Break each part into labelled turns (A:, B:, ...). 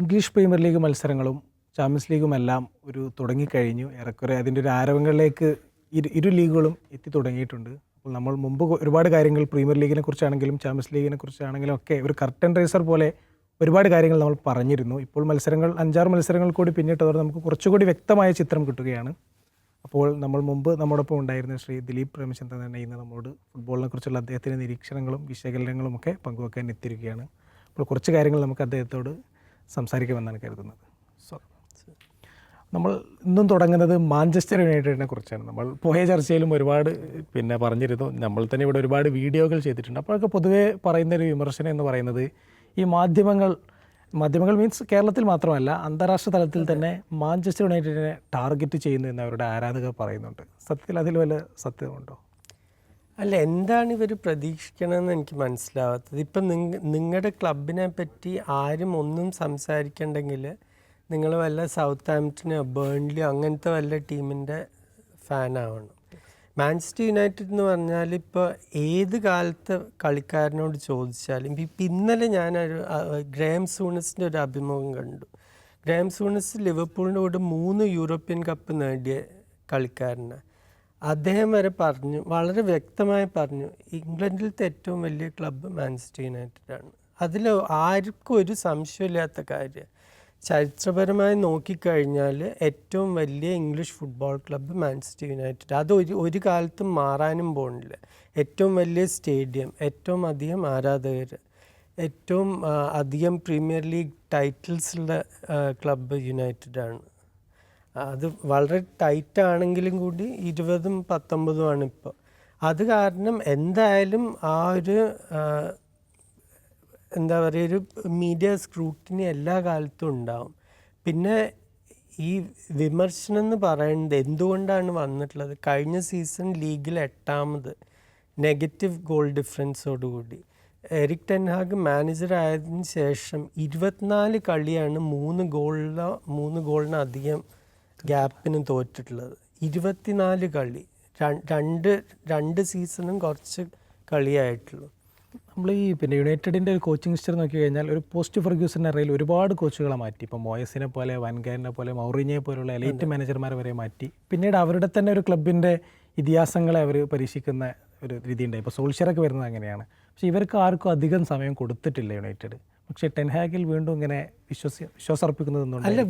A: English premier league മത്സരങ്ങളും champions ലീഗും എല്ലാം ഒരു തുടങ്ങിക്കഴിഞ്ഞു. ഏറെക്കുറെ അതിന്റെ ഒരു ആരവങ്ങളിലേക്ക് ഇരു ഇരു ലീഗുകളും എത്തി തുടങ്ങിയിട്ടുണ്ട്. അപ്പോൾ നമ്മൾ മുമ്പ് ഒരുപാട് കാര്യങ്ങൾ പ്രീമിയർ ലീഗിനെ കുറിച്ചാണെങ്കിലും ചാമ്പ്യൻസ് ലീഗിനെ കുറിച്ചാണെങ്കിലും ഒക്കെ ഒരു കർട്ടൻ റേസർ പോലെ ഒരുപാട് കാര്യങ്ങൾ നമ്മൾ പറഞ്ഞിരുന്നു. ഇപ്പോൾ മത്സരങ്ങൾ അഞ്ചാറ് മത്സരങ്ങൾ കൂടി പിന്നിട്ടതോടെ നമുക്ക് കുറച്ചുകൂടി വ്യക്തമായ ചിത്രം കിട്ടുകയാണ്. അപ്പോൾ നമ്മൾ മുമ്പ് നമ്മോടൊപ്പം ഉണ്ടായിരുന്ന ശ്രീ ദിലീപ് പ്രേമചന്ദ്രൻ തന്നെ ഇന്ന് നമ്മളോട് ഫുട്ബോളിനെ കുറിച്ചുള്ള അദ്ദേഹത്തിന്റെ നിരീക്ഷണങ്ങളും വിശകലനങ്ങളും ഒക്കെ പങ്കുവെക്കാൻ എത്തിയിരിക്കുകയാണ്. അപ്പോൾ കുറച്ച് കാര്യങ്ങൾ നമുക്ക് അദ്ദേഹത്തോട് സംസാരിക്കുമെന്നാണ് കരുതുന്നത്. സോ നമ്മൾ ഇന്നും തുടങ്ങുന്നത് മാഞ്ചസ്റ്റർ യുണൈറ്റഡിനെ കുറിച്ചാണ്. നമ്മൾ പോയ ചർച്ചയിലും ഒരുപാട് പിന്നെ പറഞ്ഞിരുന്നു. നമ്മൾ തന്നെ ഇവിടെ ഒരുപാട് വീഡിയോകൾ ചെയ്തിട്ടുണ്ട്. അപ്പോഴൊക്കെ പൊതുവേ പറയുന്ന ഒരു വിമർശനം എന്ന് പറയുന്നത് ഈ മാധ്യമങ്ങൾ മാധ്യമങ്ങൾ മീൻസ് കേരളത്തിൽ മാത്രമല്ല അന്താരാഷ്ട്ര തലത്തിൽ തന്നെ മാഞ്ചസ്റ്റർ യുണൈറ്റഡിനെ ടാർഗറ്റ് ചെയ്യുന്നു എന്ന് അവരുടെ ആരാധകർ പറയുന്നുണ്ട്. സത്യത്തിൽ അതിൽ വല്ല സത്യമുണ്ടോ
B: അല്ല എന്താണ് ഇവർ പ്രതീക്ഷിക്കണമെന്ന് എനിക്ക് മനസ്സിലാവാത്തത്. ഇപ്പം നിങ്ങ നിങ്ങളുടെ ക്ലബിനെ പറ്റി ആരും ഒന്നും സംസാരിക്കണ്ടെങ്കിൽ നിങ്ങൾ വല്ല സൗത്ത് ആംപ്റ്റനോ ബേൺലിയോ അങ്ങനത്തെ വല്ല ടീമിന്റെ ഫാനാവണം മാഞ്ചസ്റ്റർ യുണൈറ്റഡ് എന്ന് പറഞ്ഞാൽ ഇപ്പോൾ ഏത് കാലത്ത് കളിക്കാരനോട് ചോദിച്ചാലും ഇപ്പം ഇന്നലെ ഞാനൊരു ഗ്രേം സൂണസിന്റെ ഒരു അഭിമുഖം കണ്ടു. ഗ്രേം സൂണസ് ലിവർപൂളിന്റെ കൂടെ മൂന്ന് യൂറോപ്യൻ കപ്പ് നേടിയ കളിക്കാരനാണ് അദ്ദേഹം വരെ പറഞ്ഞു വളരെ വ്യക്തമായി പറഞ്ഞു ഇംഗ്ലണ്ടിലത്തെ ഏറ്റവും വലിയ ക്ലബ്ബ് മാഞ്ചസ്റ്റർ യുണൈറ്റഡ് ആണ് അതിൽ ആർക്കും ഒരു സംശയമില്ലാത്ത കാര്യം. ചരിത്രപരമായി നോക്കിക്കഴിഞ്ഞാൽ ഏറ്റവും വലിയ English football club Manchester United. അത് ഒരു ഒരു കാലത്തും മാറാനും പോകുന്നില്ല. ഏറ്റവും വലിയ സ്റ്റേഡിയം ഏറ്റവും അധികം ആരാധകർ ഏറ്റവും അധികം പ്രീമിയർ ലീഗ് ടൈറ്റിൽസ് ഉള്ള ക്ലബ്ബ് യുണൈറ്റഡ് ആണ് അത് വളരെ ടൈറ്റ് ആണെങ്കിലും കൂടി ഇരുപതും പത്തൊമ്പതും ആണ് ഇപ്പോൾ അത് കാരണം എന്തായാലും ആ ഒരു എന്താ പറയുക ഒരു മീഡിയ സ്ക്രൂട്ടിനി എല്ലാ കാലത്തും ഉണ്ടാവും. പിന്നെ ഈ വിമർശനം എന്ന് പറയുന്നത് എന്തുകൊണ്ടാണ് വന്നിട്ടുള്ളത്? കഴിഞ്ഞ സീസൺ ലീഗിൽ എട്ടാമത് നെഗറ്റീവ് ഗോൾ ഡിഫറൻസോടുകൂടി എറിക് ടെൻഹാഗ് മാനേജർ ആയതിനു ശേഷം ഇരുപത്തിനാല് കളിയാണ് മൂന്ന് ഗോളിലോ മൂന്ന് ഗോളിന് അധികം ഗ്യാപ്പിന് തോറ്റിട്ടുള്ളത്. ഇരുപത്തിനാല് കളി രണ്ട് രണ്ട് സീസണും കുറച്ച് കളിയായിട്ടുള്ളൂ.
A: നമ്മൾ ഈ പിന്നെ യുണൈറ്റഡിന്റെ ഒരു കോച്ചിങ് ഹിസ്റ്ററി നോക്കി കഴിഞ്ഞാൽ ഒരു പോസ്റ്റ് ഫർഗ്യൂസിന്റെ ഇറയിൽ ഒരുപാട് കോച്ചുകളെ മാറ്റി. ഇപ്പോൾ മോയസിനെ പോലെ വൻകാരിനെ പോലെ മൗറിനെ പോലുള്ള എലൈറ്റ് മാനേജർമാരെ വരെ മാറ്റി. പിന്നീട് അവരുടെ തന്നെ ഒരു ക്ലബിന്റെ ഇതിഹാസങ്ങളെ അവർ പരീക്ഷിക്കുന്ന ഒരു രീതി ഉണ്ടായി ഇപ്പോൾ സോൾഷ്യറൊക്കെ വരുന്നത് അങ്ങനെയാണ്. പക്ഷേ ഇവർക്ക് ആർക്കും അധികം സമയം കൊടുത്തിട്ടില്ല യുണൈറ്റഡ്. പക്ഷേ ടെൻഹാഗിൽ വീണ്ടും ഇങ്ങനെ വിശ്വസി വിശ്വാസർപ്പിക്കുന്നതെന്നുണ്ട്
B: അല്ല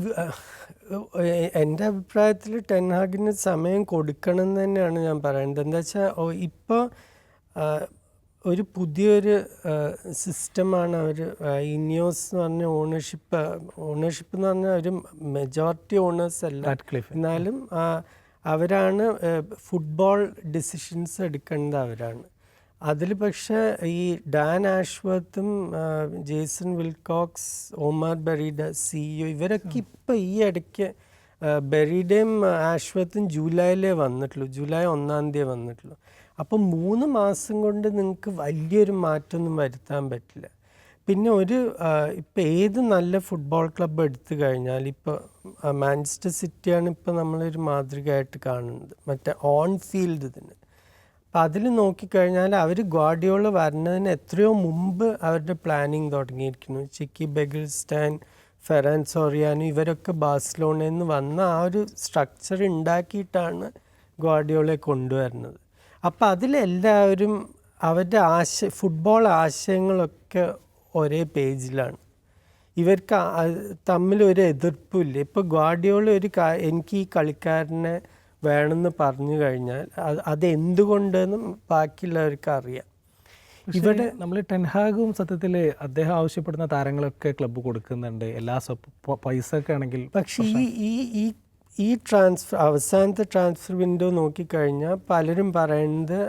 B: എന്റെ അഭിപ്രായത്തിൽ ടെൻഹാഗിന് സമയം കൊടുക്കണം എന്ന് തന്നെയാണ് ഞാൻ പറയുന്നത്. എന്താ വെച്ചാൽ ഇപ്പോൾ ഒരു പുതിയൊരു സിസ്റ്റമാണ് അവർ ഇനിയോസ് എന്ന് പറഞ്ഞ ഓണർഷിപ്പ് ഓണർഷിപ്പ് എന്ന് പറഞ്ഞാൽ ഒരു മെജോറിറ്റി ഓണേഴ്സ് അല്ല. എന്നാലും അവരാണ് ഫുട്ബോൾ ഡിസിഷൻസ് എടുക്കേണ്ടത് അവരാണ്. അതിൽ പക്ഷേ ഈ Dan ആഷ്വത്തും Jason Wilcox Omar Berrada CEO ഇവരൊക്കെ ഇപ്പം ഈ ഇടയ്ക്ക് ബെറിഡയും ആഷ്വത്തും ജൂലൈയിലേ വന്നിട്ടുള്ളൂ. ജൂലൈ ഒന്നാം തീയതി വന്നിട്ടുള്ളൂ. അപ്പം മൂന്ന് മാസം കൊണ്ട് നിങ്ങൾക്ക് വലിയൊരു മാറ്റമൊന്നും വരുത്താൻ പറ്റില്ല. പിന്നെ ഒരു ഇപ്പം ഏത് നല്ല ഫുട്ബോൾ ക്ലബ്ബ് എടുത്തു കഴിഞ്ഞാൽ ഇപ്പോൾ മാഞ്ചസ്റ്റർ സിറ്റിയാണ് ഇപ്പോൾ നമ്മളൊരു മാതൃകയായിട്ട് കാണുന്നത്. മറ്റേ ഓൺ ഫീൽഡ് ഇതിന്. അപ്പം അതിൽ നോക്കിക്കഴിഞ്ഞാൽ അവർ ഗ്വാഡിയോള വരുന്നതിന് എത്രയോ മുമ്പ് അവരുടെ പ്ലാനിങ് തുടങ്ങിയിരിക്കുന്നു. ചിക്കി ബെഗിൽസ്റ്റാൻ ഫെറാൻ സോറിയാനും ഇവരൊക്കെ ബാഴ്സലോണയിൽ നിന്ന് വന്ന ആ ഒരു സ്ട്രക്ചർ ഉണ്ടാക്കിയിട്ടാണ് ഗ്വാഡിയോളെ കൊണ്ടുവരുന്നത്. അപ്പം അതിലെല്ലാവരും അവരുടെ ആശയ ഫുട്ബോൾ ആശയങ്ങളൊക്കെ ഒരേ പേജിലാണ്. ഇവർക്ക് തമ്മിലൊരു എതിർപ്പില്ല ഇപ്പോൾ ഗ്വാഡിയോള ഒരു എനിക്ക് ഈ കളിക്കാരനെ വേണമെന്ന് പറഞ്ഞു കഴിഞ്ഞാൽ അത് അതെന്തുകൊണ്ടെന്നും ബാക്കിയുള്ളവർക്ക് അറിയാം
A: ഇവിടെ നമ്മൾ ടെൻഹാഗും സത്യത്തിൽ അദ്ദേഹം ആവശ്യപ്പെടുന്ന താരങ്ങളൊക്കെ ക്ലബ്ബ് കൊടുക്കുന്നുണ്ട്. എല്ലാ പൈസ ഒക്കെ ആണെങ്കിൽ
B: പക്ഷേ ഈ ഈ ഈ ഈ ട്രാൻസ്ഫർ അവസാനത്തെ ട്രാൻസ്ഫർ വിൻഡോ നോക്കിക്കഴിഞ്ഞാൽ പലരും പറയുന്നത്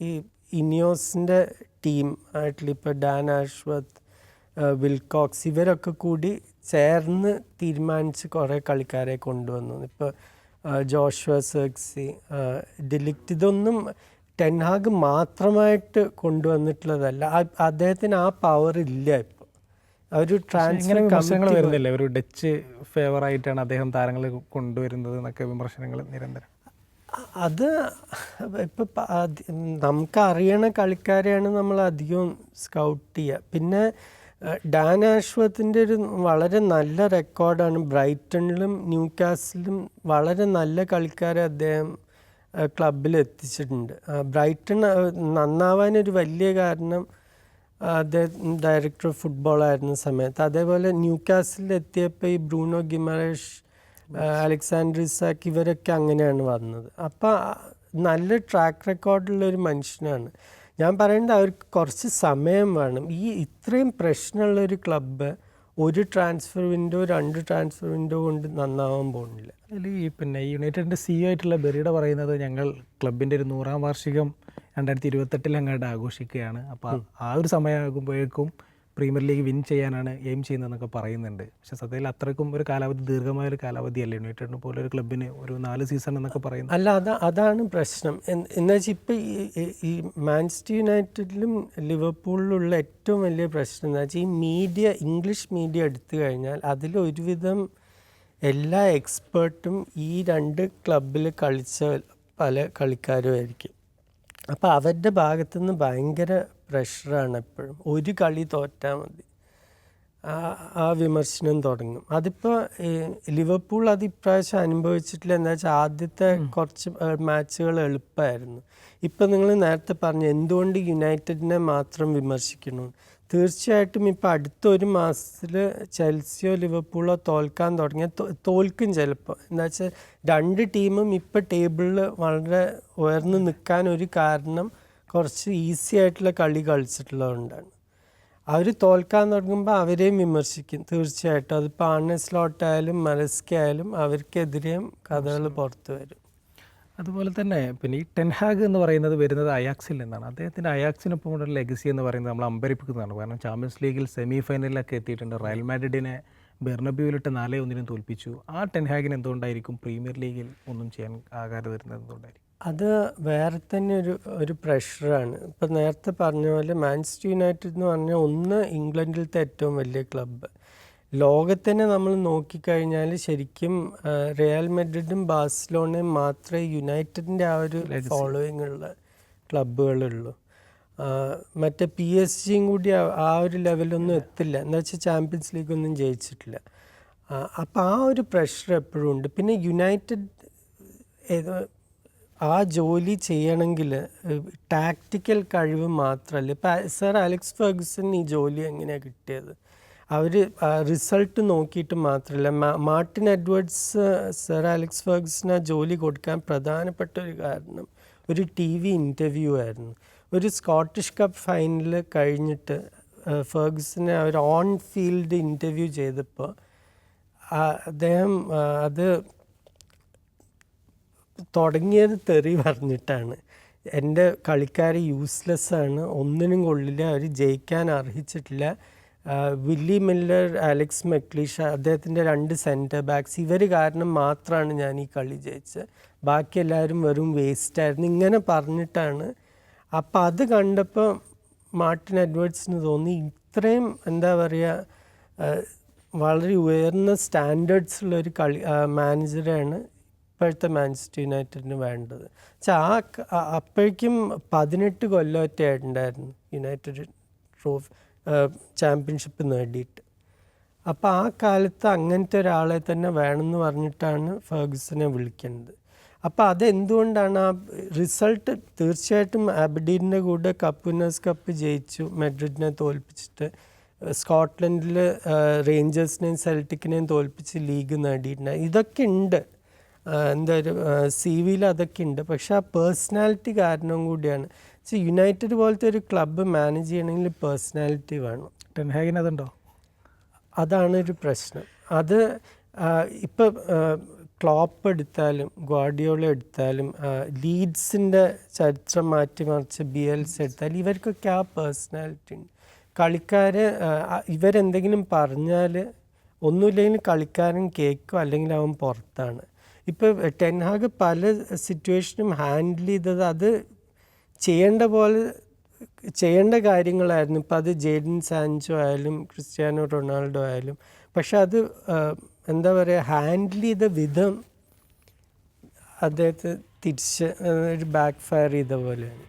B: ഈ ഇനിയോസിന്റെ ടീം ആയിട്ടുള്ള ഇപ്പോൾ ഡാൻ ആഷ്വത്ത് വിൽകോക്സ് ഇവരൊക്കെ കൂടി ചേർന്ന് തീരുമാനിച്ച് കുറേ കളിക്കാരെ കൊണ്ടുവന്നു. ഇപ്പോൾ ജോഷ്വ സെക്സി ഡിലിക്റ്റ് ഇതൊന്നും ടെൻഹാഗ് മാത്രമായിട്ട് കൊണ്ടുവന്നിട്ടുള്ളതല്ല. അദ്ദേഹത്തിന് ആ പവർ ഇല്ല ഇപ്പോൾ ഒരു ട്രാൻസ്ഫർ
A: വിമർശനങ്ങൾ വരുന്നില്ല? ഒരു ഡച്ച് ഫേവർ ആയിട്ടാണ് അദ്ദേഹം താരങ്ങളെ കൊണ്ടുവരുന്നത് എന്നൊക്കെ വിമർശനങ്ങൾ നിരന്തരം.
B: അത് ഇപ്പം നമുക്കറിയണ കളിക്കാരെയാണ് നമ്മൾ അധികം സ്കൗട്ട് ചെയ്യുക പിന്നെ ഡാൻ ആഷ്വത്തിന്റെ ഒരു വളരെ നല്ല റെക്കോർഡാണ്. ബ്രൈറ്റണിലും ന്യൂ കാസിലും വളരെ നല്ല കളിക്കാരെ അദ്ദേഹം ക്ലബിൽ എത്തിച്ചിട്ടുണ്ട്. ബ്രൈറ്റൺ നന്നാവാനൊരു വലിയ കാരണം അദ്ദേഹം ഡയറക്ടർ ഫുട്ബോൾ ആയിരുന്ന സമയത്ത്. അതേപോലെ ന്യൂ കാസിൽ എത്തിയപ്പോൾ ഈ ബ്രൂണോ ഗിമറേഷ് അലക്സാണ്ടർ ഇസാക്ക് ഇവരൊക്കെ അങ്ങനെയാണ് വന്നത്. അപ്പം നല്ല ട്രാക്ക് റെക്കോർഡുള്ള ഒരു മനുഷ്യനാണ്. ഞാൻ പറയുന്നത് അവർക്ക് കുറച്ച് സമയം വേണം. ഈ ഇത്രയും പ്രശ്നമുള്ളൊരു ക്ലബ്ബ് ഒരു ട്രാൻസ്ഫർ വിൻഡോ രണ്ട് ട്രാൻസ്ഫർ വിൻഡോ കൊണ്ട് നന്നാവാൻ പോകുന്നില്ല.
A: അതിൽ ഈ പിന്നെ യുണൈറ്റഡിന്റെ സി ആയിട്ടുള്ള ബെറിയുടെ പറയുന്നത് ഞങ്ങൾ ക്ലബിന്റെ ഒരു നൂറാം വാർഷികം രണ്ടായിരത്തി ഇരുപത്തെട്ടിൽ അങ്ങോട്ട് ആഘോഷിക്കുകയാണ്. അപ്പോൾ ആ ഒരു സമയമാകുമ്പോഴേക്കും പ്രീമിയർ ലീഗ് വിൻ ചെയ്യാനാണ് എയിം ചെയ്യുന്നതെന്നൊക്കെ പറയുന്നുണ്ട്. പക്ഷേ സത്യത്തിൽ അത്രയ്ക്കും ഒരു കാലാവധി ദീർഘമായ ഒരു കാലാവധിയല്ല? യുണൈറ്റഡിനെ പോലെ ഒരു ക്ലബിന് ഒരു നാല് സീസൺ എന്നൊക്കെ പറയുന്നത്
B: അല്ല അത് അതാണ് പ്രശ്നം. എന്ന് എന്നുവെച്ചാൽ ഇപ്പം ഈ മാൻചസ്റ്റർ യുണൈറ്റഡിലും ലിവർപൂളിലുള്ള ഏറ്റവും വലിയ പ്രശ്നം എന്ന് വെച്ചാൽ ഈ മീഡിയ ഇംഗ്ലീഷ് മീഡിയ എടുത്തു കഴിഞ്ഞാൽ അതിൽ ഒരുവിധം എല്ലാ എക്സ്പേർട്ടും ഈ രണ്ട് ക്ലബിൽ കളിച്ച പല കളിക്കാരും ആയിരിക്കും അപ്പോൾ അവരുടെ ഭാഗത്തുനിന്ന് ഭയങ്കര പ്രഷറാണ് എപ്പോഴും. ഒരു കളി തോറ്റാൽ മതി. ആ വിമർശനം തുടങ്ങും. അതിപ്പോൾ ലിവർപൂൾ അത് ഇപ്രാവശ്യം അനുഭവിച്ചിട്ടില്ല. എന്താ വെച്ചാൽ ആദ്യത്തെ കുറച്ച് മാച്ചുകൾ എളുപ്പമായിരുന്നു ഇപ്പം നിങ്ങൾ നേരത്തെ പറഞ്ഞു എന്തുകൊണ്ട് യുണൈറ്റഡിനെ മാത്രം വിമർശിക്കണോ തീർച്ചയായിട്ടും ഇപ്പം അടുത്ത ഒരു മാസത്തിൽ ചെൽസിയോ ലിവർപൂളോ തോൽക്കാൻ തുടങ്ങിയ തോൽക്കും ചിലപ്പോൾ എന്താ വെച്ചാൽ രണ്ട് ടീമും ഇപ്പം ടേബിളിൽ വളരെ ഉയർന്നു നിൽക്കാൻ ഒരു കാരണം കുറച്ച് ഈസി ആയിട്ടുള്ള കളി കളിച്ചിട്ടുള്ളതുകൊണ്ടാണ് അവർ തോൽക്കാൻ തുടങ്ങുമ്പോൾ അവരെയും വിമർശിക്കും. തീർച്ചയായിട്ടും അതിപ്പോൾ ആർണെ സ്ലോട്ട് ആയാലും മലസ്കി അവർക്കെതിരെയും കഥകൾ പുറത്തു വരും.
A: അതുപോലെ തന്നെ പിന്നെ ഈ ടെൻഹാഗ് എന്ന് പറയുന്നത് വരുന്നത് അയാക്സിൽ നിന്നാണ്. അദ്ദേഹത്തിന്റെ അയാക്സിനൊപ്പം ഒരു ലെഗസി എന്ന് പറയുന്നത് നമ്മൾ അമ്പരിപ്പിക്കുന്നതാണ്. കാരണം ചാമ്പ്യൻസ് ലീഗിൽ സെമി ഫൈനലിലൊക്കെ എത്തിയിട്ടുണ്ട്. റയൽ മാഡ്രിഡിനെ ബെർണബ്യൂവിലിട്ട് നാലേ ഒന്നിനും തോൽപ്പിച്ചു. ആ ടെൻഹാഗിന് എന്തുകൊണ്ടായിരിക്കും പ്രീമിയർ ലീഗിൽ ഒന്നും ചെയ്യാൻ ആകാതെ വരുന്നത് എന്തുകൊണ്ടായിരിക്കും?
B: അത് വേറെ തന്നെ ഒരു ഒരു പ്രഷറാണ് ഇപ്പം നേരത്തെ പറഞ്ഞ പോലെ മാഞ്ചസ്റ്റർ യുണൈറ്റഡ് എന്ന് പറഞ്ഞാൽ ഒന്ന് ഇംഗ്ലണ്ടിലത്തെ ഏറ്റവും വലിയ ക്ലബ്ബ് ലോകത്തന്നെ നമ്മൾ നോക്കിക്കഴിഞ്ഞാൽ ശരിക്കും റിയൽ മെഡ്രിഡും ബാഴ്സലോണയും മാത്രമേ യുണൈറ്റഡിന്റെ ആ ഒരു ഫോളോയിങ് ഉള്ള ക്ലബ്ബുകളുള്ളൂ മറ്റേ പി എസ് ജിയും കൂടി ആ- ഒരു ലെവലൊന്നും എത്തില്ല. എന്ന് വെച്ചാൽ ചാമ്പ്യൻസ് ലീഗ് ഒന്നും ജയിച്ചിട്ടില്ല. അപ്പോൾ ആ ഒരു പ്രഷർ എപ്പോഴും ഉണ്ട്. പിന്നെ യുണൈറ്റഡ് ഏതോ ആ ജോലി ചെയ്യണമെങ്കിൽ ടാക്റ്റിക്കൽ കഴിവ് മാത്രമല്ല. ഇപ്പം സർ അലക്സ് ഫെർഗുസൺ ഈ ജോലി എങ്ങനെയാണ് കിട്ടിയത്? അവർ റിസൾട്ട് നോക്കിയിട്ട് മാത്രമല്ല Martin Edwards sir Alex Ferguson ആ ജോലി കൊടുക്കാൻ പ്രധാനപ്പെട്ട ഒരു കാരണം ഒരു ടി വി ഇന്റർവ്യൂ ആയിരുന്നു. ഒരു സ്കോട്ടിഷ് കപ്പ് ഫൈനൽ കഴിഞ്ഞിട്ട് ഫെർഗ്സിനെ അവർ ഓൺ ഫീൽഡ് ഇന്റർവ്യൂ ചെയ്തപ്പോൾ അദ്ദേഹം അത് തുടങ്ങിയത് തെറി പറഞ്ഞിട്ടാണ്. എന്റെ കളിക്കാർ യൂസ്ലെസ് ആണ്. ഒന്നിനും കൊള്ളില്ല. അവർ ജയിക്കാൻ അർഹിച്ചിട്ടില്ല. വില്ലി മില്ലർ അലക്സ് മെക്ലീഷ അദ്ദേഹത്തിന്റെ രണ്ട് സെന്റർ ബാക്സ് ഇവർ കാരണം മാത്രമാണ് ഞാൻ ഈ കളി ജയിച്ചത്. ബാക്കി എല്ലാവരും വെറും വേസ്റ്റായിരുന്നു ഇങ്ങനെ പറഞ്ഞിട്ടാണ്. അപ്പം അത് കണ്ടപ്പോൾ മാർട്ടിൻ എഡ്വേർഡ്സിന് തോന്നി. ഇത്രയും എന്താ പറയുക വളരെ ഉയർന്ന സ്റ്റാൻഡേർഡ്സ് ഉള്ള ഒരു കളി മാനേജറാണ് ഇപ്പോഴത്തെ മാഞ്ചസ്റ്റർ യുണൈറ്റഡിന് വേണ്ടത്. വെച്ചാൽ ആ അപ്പോഴേക്കും പതിനെട്ട് കൊല്ലമൊക്കെ ആയിട്ടുണ്ടായിരുന്നു യുണൈറ്റഡ് ട്രോഫി ചാമ്പ്യൻഷിപ്പ് നേടിയിട്ട്. അപ്പോൾ ആ കാലത്ത് അങ്ങനത്തെ ഒരാളെ തന്നെ വേണമെന്ന് പറഞ്ഞിട്ടാണ് ഫെർഗുസനെ വിളിക്കേണ്ടത് അപ്പോൾ അതെന്തുകൊണ്ടാണ് ആ റിസൾട്ട് തീർച്ചയായിട്ടും അബഡീന്റെ കൂടെ കപ്പ് വിന്നേഴ്സ് കപ്പ് ജയിച്ചു മെഡ്രിഡിനെ തോൽപ്പിച്ചിട്ട് സ്കോട്ട്ലൻഡിൽ റേഞ്ചേഴ്സിനെയും സെൽറ്റിക്കിനെയും തോൽപ്പിച്ച് ലീഗ് നേടിയിട്ടുണ്ട്. ഇതൊക്കെ ഉണ്ട്. എന്താ ഒരു സി വിയിൽ അതൊക്കെ ഉണ്ട്. പക്ഷെ ആ പേഴ്സണാലിറ്റി കാരണം കൂടിയാണ്. പക്ഷേ യുണൈറ്റഡ് പോലത്തെ ഒരു ക്ലബ്ബ് മാനേജ് ചെയ്യണമെങ്കിൽ പേഴ്സണാലിറ്റി വേണം.
A: ടെൻഹാഗിന് അതുണ്ടോ?
B: അതാണ് ഒരു പ്രശ്നം. അത് ഇപ്പം ക്ലോപ്പ് എടുത്താലും ഗോഡിയോള എടുത്താലും ലീഡ്സിന്റെ ചരിത്രം മാറ്റിമറിച്ച് ബി എൽസ് എടുത്താലും ഇവർക്കൊക്കെ ആ പേഴ്സണാലിറ്റി ഉണ്ട്. കളിക്കാർ ഇവരെന്തെങ്കിലും പറഞ്ഞാൽ ഒന്നുമില്ലെങ്കിൽ കളിക്കാരൻ കേൾക്കും അല്ലെങ്കിൽ അവൻ പുറത്താണ്. ഇപ്പോൾ ടെൻഹാഗ് പല സിറ്റുവേഷനും ഹാൻഡിൽ ചെയ്തത് അത് ചെയ്യേണ്ട പോലെ ചെയ്യേണ്ട കാര്യങ്ങളായിരുന്നു. ഇപ്പം അത് ജേഡൻ സാൻചോ ആയാലും ക്രിസ്ത്യാനോ റൊണാൾഡോ ആയാലും. പക്ഷെ അത് എന്താ പറയുക ഹാൻഡിൽ ചെയ്ത വിധം അദ്ദേഹത്തെ തിരിച്ച് ഒരു ബാക്ക് ഫയർ ചെയ്ത പോലെയാണ്.